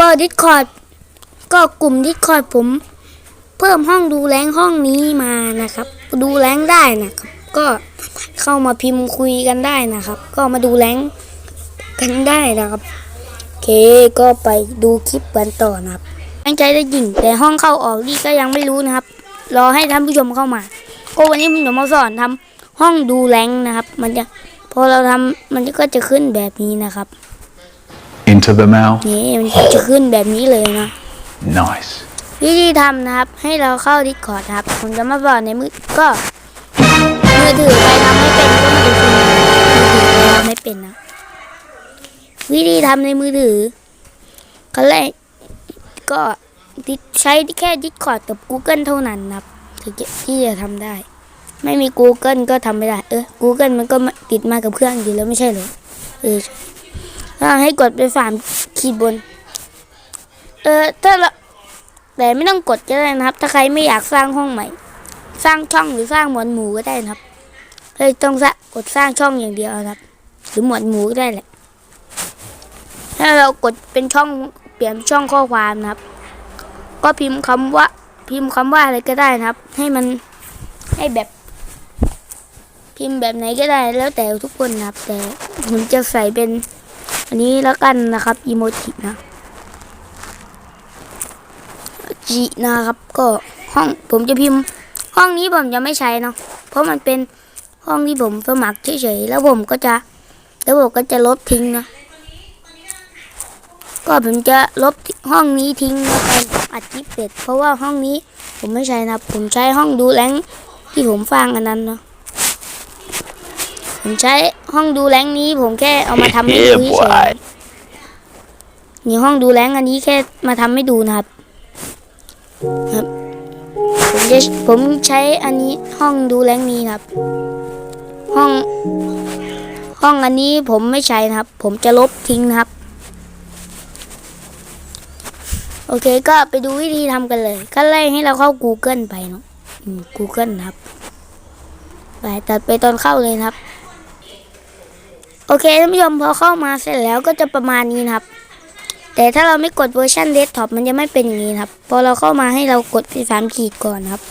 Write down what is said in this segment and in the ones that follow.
ก็ดิสคอร์ดก็กลุ่มดิสคอร์ดผม เพิ่มห้องดูแลงห้องนี้มานะครับ ดูแลงได้นะครับ ก็เข้ามาพิมพ์คุยกันได้นะครับ ก็มาดูแลงกันได้นะครับโอเคก็ไปดูคลิปกันต่อนะครับตั้งใจได้ยิงแต่ห้องเข้าออกนี่ก็ยังไม่รู้นะครับ รอให้ท่านผู้ชมเข้ามาก็วันนี้ผมจะมาสอนทำห้องดูแลงนะครับ มันจะพอเราทำมันก็จะขึ้นแบบนี้นะครับ Into the mouth. นี่มันจะขึ้นแบบนี้เลยนะ Nice. วิธีทำนะครับ ให้เราเข้า Discord ครับ ผมจะมาบอกในมือก็ มือถือใครทำไม่เป็นก็มาดูคุณมือถือใครทำไม่เป็นนะ วิธีทำในมือถือขั้นแรกก็ใช้แค่ Discord กับ Google เท่านั้นนะครับถึงจะที่จะทำได้ ไม่มี Google ก็ทำไม่ได้ เออ Google มันก็มาติดมากับเครื่องอยู่แล้วไม่ใช่เหรอเออ ใช่ถ้าให้กดไปสามขีดบน เออถ้าเราแต่ไม่ต้องกดก็ได้นะครับ ถ้าใครไม่อยากสร้างห้องใหม่ สร้างช่องหรือสร้างหมวดหมู่ก็ได้นะครับเฮ้ยต้องสร้างกดสร้างช่องอย่างเดียวนะครับ หรือหมวดหมู่ก็ได้แหละ ถ้าเรากดเป็นช่องเปลี่ยนช่องข้อความนะครับ ก็พิมพ์คำว่า พิมพ์คำว่าอะไรก็ได้นะครับ ให้มันให้แบบ พิมพ์แบบไหนก็ได้ แล้วแต่ทุกคนนะครับ แต่ผมจะใส่เป็น อันนี้แล้วกันนะครับอีโมจินะจีนะครับก็ห้องผมจะพิมพ์ ห้องนี้ผมจะไม่ใช้เนาะเพราะมันเป็นห้องที่ผมสมัครเฉยๆแล้วผมก็จะแล้วผมก็จะลบทิ้งนะก็ผมจะลบห้องนี้ทิ้งแล้วกันอัดคลิปเสร็จเพราะว่าห้องนี้ผมไม่ใช้นะผมใช้ห้องดูแลงที่ผมฟังอันนั้นเนาะ ผมใช้ห้องดูแลงนี้ผมแค่เอามาทำให้ดูเฉยนี่ห้องดูแลงอันนี้แค่มาทำให้ดูนะครับ ครับ ผมจะผมใช้อันนี้ห้องดูแลงนี้ครับ ห้อง ห้องอันนี้ผมไม่ใช้นะครับ ผมจะลบทิ้งนะครับ โอเคก็ไปดูวิธีทำกันเลยขั้นแรกให้เราเข้า Google ไปเนาะ Google นะครับไปตัดไปตอนเข้าเลยนะครับ โอเคท่านผู้ชมพอเข้ามาเสร็จแล้วก็จะประมาณนี้นะครับ แต่ถ้าเราไม่กดเวอร์ชันเดสก์ท็อปมันจะไม่เป็นอย่างนี้ครับ พอเราเข้ามาให้เรากดที่สามขีดก่อนครับ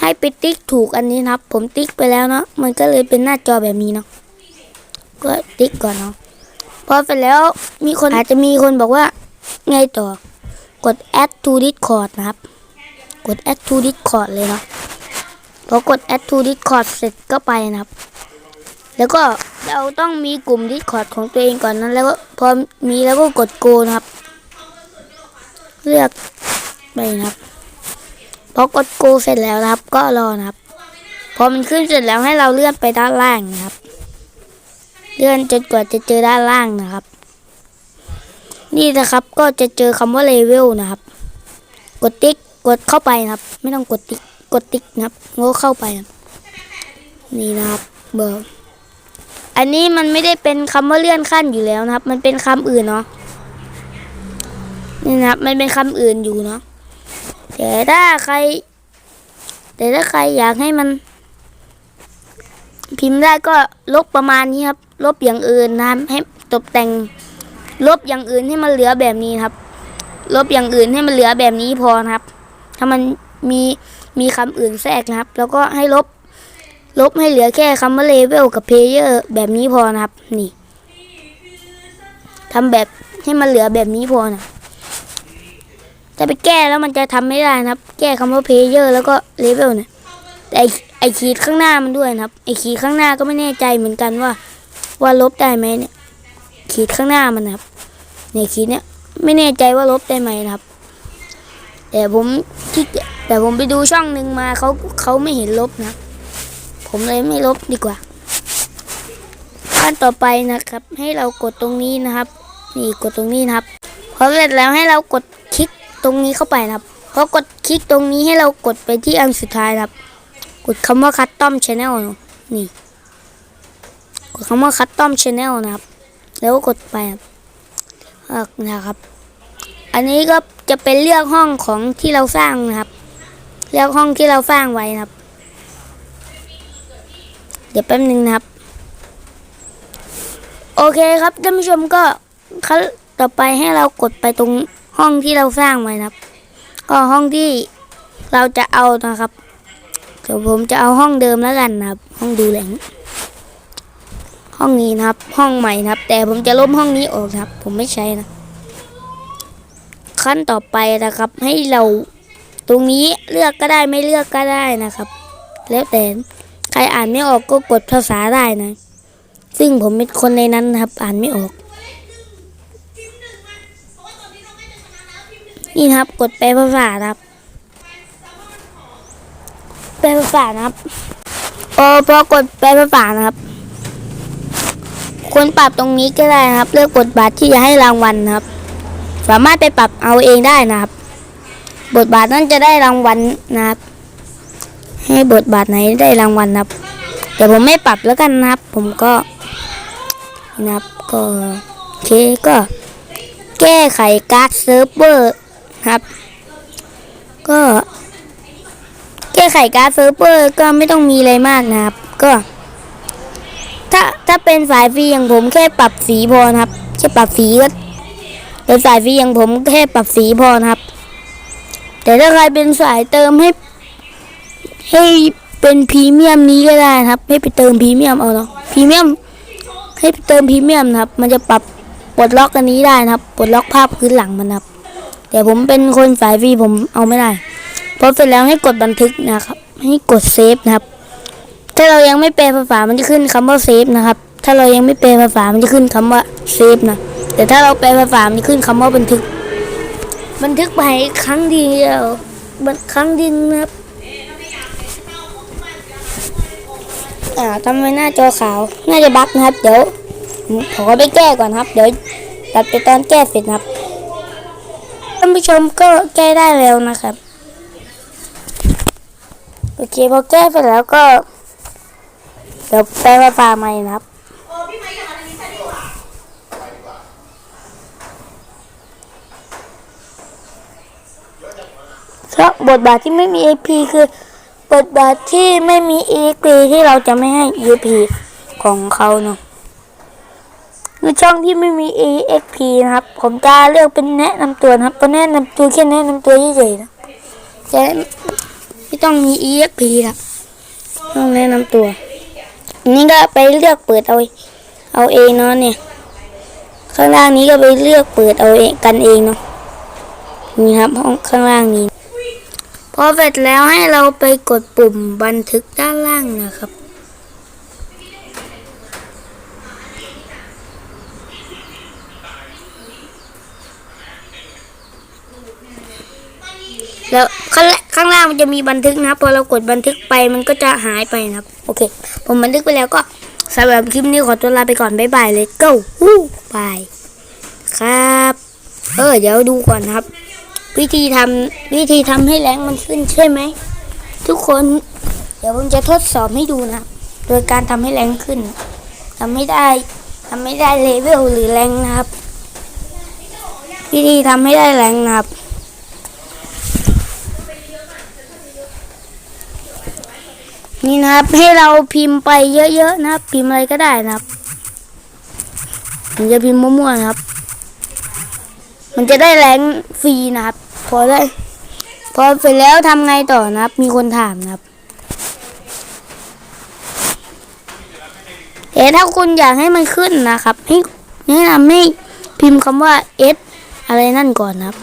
ให้ไปติ๊กถูกอันนี้ครับ ผมติ๊กไปแล้วเนาะมันก็เลยเป็นหน้าจอแบบนี้เนาะก็ติ๊กก่อนเนาะพอเสร็จแล้วมีคนอาจจะมีคนบอกว่าไงต่อกด add to discord นะครับ กด add to discord เลยเนาะ พอกด add to discord เสร็จก็ไปนะครับ แล้วก็เราต้องมีกลุ่ม Discord ของตัวเองก่อนนั้นแล้วก็พอมีแล้วก็กดโกนะครับ เลือกไปนะครับพอกดโกเสร็จแล้วนะครับ ก็รอนะครับ พอมันขึ้นเสร็จแล้วให้เราเลื่อนไปด้านล่างนะครับ เลื่อนจนกว่าจะเจอด้านล่างนะครับ นี่นะครับก็จะเจอคำว่าเลเวลนะครับ กดติ๊กกดเข้าไปนะครับ ไม่ต้องกดติ๊ก กดติ๊กนะครับงก็เข้าไปนะนี่นะครับเบอร์อันนี้มันไม่ได้เป็นคำว่าเลื่อนขั้นอยู่แล้วนะครับ มันเป็นคำอื่นเนาะนี่นะครับ มันเป็นคำอื่นอยู่เนาะแต่ถ้าใคร แต่ถ้าใครอยากให้มัน พิมพ์ได้ก็ลบประมาณนี้ครับ ลบอย่างอื่นนะครับให้ตกแต่ง ลบอย่างอื่นให้มันเหลือแบบนี้ครับ ลบอย่างอื่นให้มันเหลือแบบนี้พอครับ ถ้ามันมี มีคำอื่นแทรกนะครับ แล้วก็ให้ลบ ลบให้เหลือแค่คำว่าเลเวลกับเพลเยอร์แบบนี้พอนะครับ นี่ทำแบบให้มันเหลือแบบนี้พอนะแต่ไปแก้แล้วมันจะทำไม่ได้นะครับ แก้คำว่าเพลเยอร์แล้วก็เลเวลเนี่ยแต่ไอไอขีดข้างหน้ามันด้วยนะครับ ไอขีดข้างหน้าก็ไม่แน่ใจเหมือนกันว่า ว่าลบได้ไหมเนี่ย ขีดข้างหน้ามันนะครับเนี่ยขีดเนี่ยไม่แน่ใจว่าลบได้ไหมนะครับ แต่ผมที่ แต่ผมไปดูช่องหนึ่งมาเขาเขาไม่เห็นลบนะ ผมเลยไม่ลบดีกว่าขั้นต่อไปนะครับ ให้เรากดตรงนี้นะครับ นี่กดตรงนี้นะครับพอเสร็จแล้วให้เรากดคลิกตรงนี้เข้าไปนะครับพอกดคลิกตรงนี้ให้เรากดไปที่อันสุดท้ายนะครับ กดคำว่า custom channel นี่ กดคำว่า custom channel นะครับ แล้วก็กดไปครับนะครับ อันนี้ก็จะเป็นเลือกห้องของที่เราสร้างนะครับ เลือกห้องที่เราสร้างไว้นะครับ เดี๋ยวแป๊บนึงนะครับ โอเคครับท่านผู้ชมก็ขั้นต่อไปให้เรากดไปตรงห้องที่เราสร้างไว้นะครับ ก็ห้องที่เราจะเอานะครับเดี๋ยวผมจะเอาห้องเดิมแล้วกันนะครับ ห้องดูแหลงห้องนี้นะครับ ห้องใหม่นะครับ แต่ผมจะล้มห้องนี้ออกนะครับ ผมไม่ใช้นะ ขั้นต่อไปนะครับให้เรา ตรงนี้เลือกก็ได้ไม่เลือกก็ได้นะครับ แล้วแต่ใครอ่านไม่ออกก็กดภาษาได้นะ ซึ่งผมเป็นคนในนั้นนะครับ อ่านไม่ออก นี่ครับ กดแปลภาษาครับ แปลภาษานะครับโอ้พอกดแปลภาษานะครับควรปรับตรงนี้ก็ได้นะครับ เลือกกดบาทที่จะให้รางวัลนะครับ สามารถไปปรับเอาเองได้นะครับ บทบาทนั้นจะได้รางวัลนะครับ ให้บทบาทไหนได้รางวัลนะครับ เดี๋ยวผมไม่ปรับแล้วกันนะครับ ผมก็นะครับก็โอเคก็แก้ไขการ์ดเซิร์ฟเวอร์ครับ ก็แก้ไขการ์ดเซิร์ฟเวอร์ก็ไม่ต้องมีอะไรมากนะครับ ก็ ถ้าถ้าเป็นสายฟรีอย่างผมแค่ปรับสีพอนะครับแค่ปรับสีก็เป็นสายฟรีอย่างผมแค่ปรับสีพอนะครับ แต่ถ้าใครเป็นสายเติมให้ ให้เป็นพรีเมียมนี้ก็ได้นะครับ ให้ไปเติมพรีเมียมเอาเนาะพรีเมียมให้ไปเติมพรีเมียมนะครับ มันจะปรับปลดล็อกอันนี้ได้นะครับปลดล็อกภาพพื้นหลังมันครับ แต่ผมเป็นคนสายฟรีผมเอาไม่ได้พอเสร็จแล้วให้กดบันทึกนะครับ ให้กดเซฟนะครับ ถ้าเรายังไม่แปลภาษามันจะขึ้นคำว่าเซฟนะครับ ถ้าเรายังไม่แปลภาษามันจะขึ้นคำว่าเซฟนะแต่ถ้าเราแปลภาษามันจะขึ้นคำว่าบันทึก บันทึกไปครั้งเดียวบันครั้งเดียวนะครับอ่าทำไมหน้าจอขาว น่าจะบั๊กนะครับ เดี๋ยวผมขอไปแก้ก่อนครับ เดี๋ยวตัดไปตอนแก้เสร็จครับท่านผู้ชมก็แก้ได้แล้วนะครับโอเคพอแก้เสร็จแล้วก็เดี๋ยวแปลภาษาใหม่นะครับ เพราะบทบาทที่ไม่มี EP คือบทบาทที่ไม่มี EP ที่เราจะไม่ให้ EP ของเขาเนาะคือช่องที่ไม่มี EXP นะครับ ผมจะเลือกเป็นแนะนำตัวนะครับก็แนะนำตัวแค่แนะนำตัวเฉยๆนะจะไม่ต้องมี EXP ครับต้องแนะนำตัวอันนี้ก็ไปเลือกเปิดเอาเอาเองเนาะเนี่ย ข้างล่างนี้ก็ไปเลือกเปิดเอาเองกันเองเนาะนี่ครับห้องข้างล่างนี้ พอเสร็จแล้วให้เราไปกดปุ่มบันทึกด้านล่างนะครับ แล้วข้างล่างมันจะมีบันทึกนะพอเรากดบันทึกไปมันก็จะหายไปนะครับ โอเค ผมบันทึกไปแล้วก็สำหรับคลิปนี้ขอตัวลาไปก่อน บ๊ายบายเลย go วู้บาย ครับ เออ เดี๋ยวดูก่อนครับ วิธีทำวิธีทำให้แรงมันขึ้นใช่ไหม ทุกคนเดี๋ยวผมจะทดสอบให้ดูนะ โดยการทำให้แรงขึ้นทำไม่ได้ทำไม่ได้เลเวลหรือแรงนะครับ วิธีทำให้ได้แรงนะครับนี่นะครับให้เราพิมพ์ไปเยอะๆนะครับ พิมพ์อะไรก็ได้นะครับผมจะพิมพ์มั่วๆนะครับ มันจะได้แรงฟรีนะครับ พอได้ พอเสร็จแล้วทำไงต่อนะครับ มีคนถามนะครับแต่ถ้าคุณอยากให้มันขึ้นนะครับ ให้แนะนำให้พิมพ์คำว่า S อสอะไรนั่นก่อนนะครับ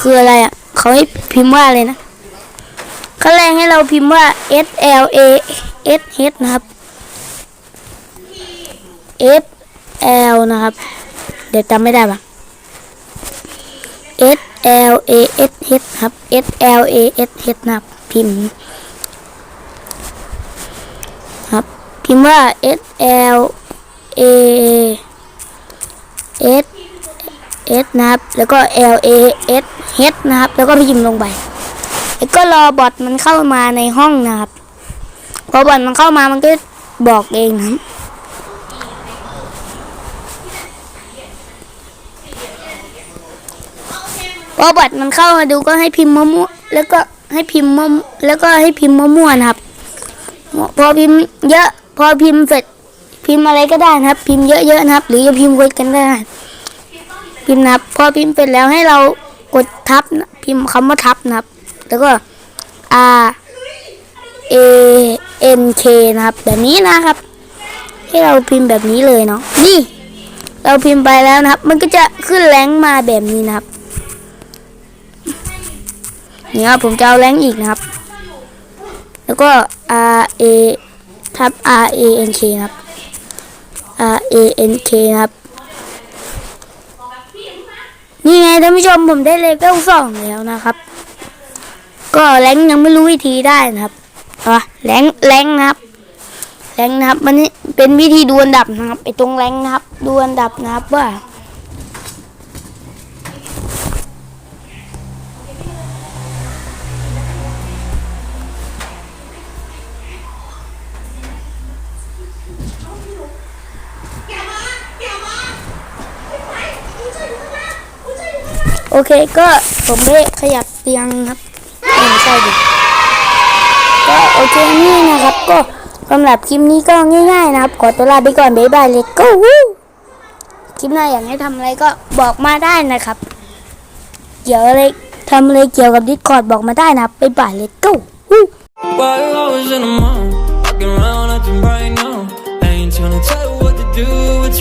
คืออะไรอะเขาให้พิมพ์ว่าอะไรนะขั้นแรกให้เราพิมพ์ว่า S L A S H นะครับ S L นะครับ เดี๋ยวจำไม่ได้ปะ S L A S H ครับ S L A S H นะครับพิมพ์ครับพิมพ์ว่า S L A S S นะครับ แล้วก็ L A S H นะครับ แล้วก็พิมพ์ลงไป แล้วก็รอบอทมันเข้ามาในห้องนะครับ พอบอทมันเข้ามามันก็บอกเองนะ รบพอบอทมันเข้ามาดูก็ให้พิมพ์มั่วๆแล้วก็ให้พิมพ์มั่วแล้วก็ให้พิมพ์มั่วๆนะครับ พอพิมพ์เยอะ พอพิมพ์เสร็จ พิมพ์อะไรก็ได้นะครับ พิมพ์เยอะๆนะครับ หรือจะพิมพ์กดกันได้พิมพ์นะครับ พอพิมพ์เป็นแล้วให้เรากดทับนะพิมพ์คำว่าทับนะครับ แล้วก็ R A N K นะครับ แบบนี้นะครับ ให้เราพิมพ์แบบนี้เลยเนาะนี่ เราพิมพ์ไปแล้วนะครับ มันก็จะขึ้นแรงมาแบบนี้นะครับ นี่ครับผมจะเอาแรงอีกนะครับ แล้วก็ R A ทับ R A N K นะครับ R A N K นะครับ นี่ไงท่านผู้ชมผมได้เลเวลสองแล้วนะครับ ก็แรงยังไม่รู้วิธีได้นะครับอะแรงแรงนะครับแรงนะครับ มันนี่เป็นวิธีดูอันดับนะครับไอตรงแรงนะครับดูอันดับนะครับว่า โอเคก็ผมได้ขยับเตียงครับไม่ใช่ดิก็โอเคนี่นะครับ ก็สำหรับคลิปนี้ก็ง่ายๆนะครับ ขอตัวลาไปก่อนบ๊ายบายเลยก็วู้คลิปหน้าอยากให้ทำอะไรก็บอกมาได้นะครับ เกี่ยวอะไรทำอะไรเกี่ยวกับดิสคอร์ดบอกมาได้นะครับบ๊ายบายเลยก็วู้ Why you always in the mall? Walking around acting right now. I ain't tryna tell you what to do, It's